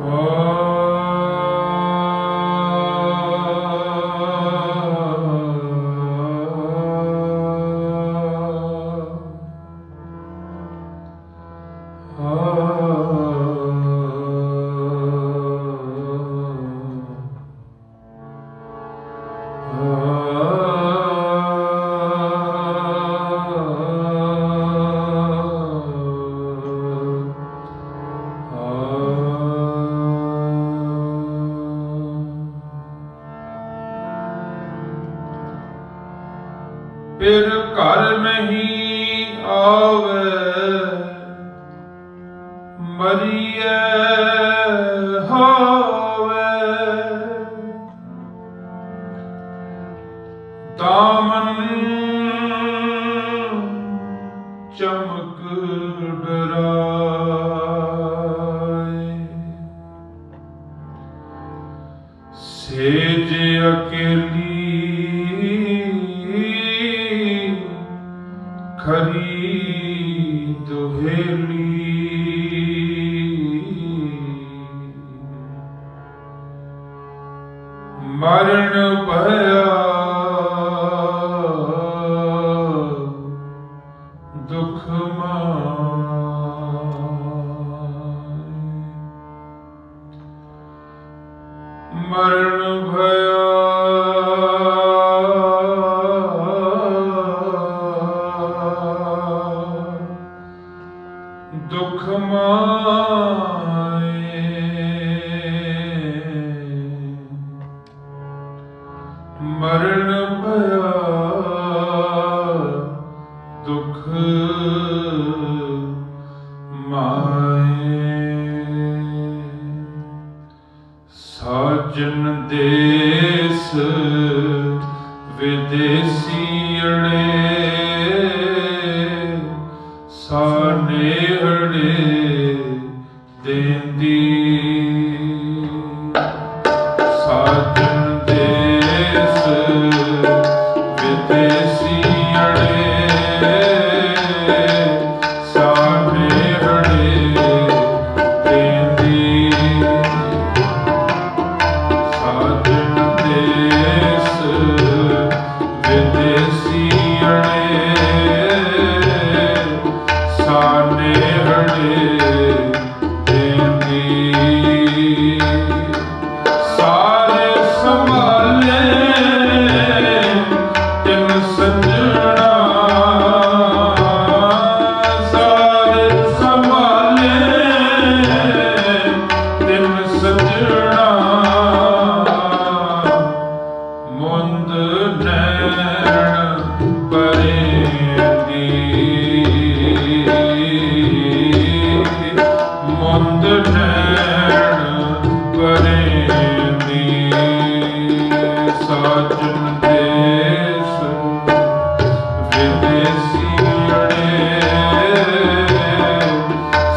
Oh. Maria, oh. ਮਰਨ ਭਇਆ ਦੁਖ ਸਾਜਨ ਦੇਸ ਵਿਦੇਸੀੜੇ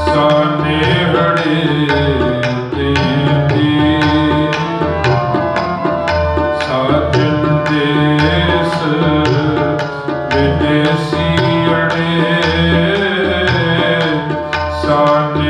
ਸਾਨੇ ਹੜੇ ਦੇਦੀ। ਸਾਜਨ ਦੇਸ ਵਿਦੇਸੀੜੇ ਸਾਨੇ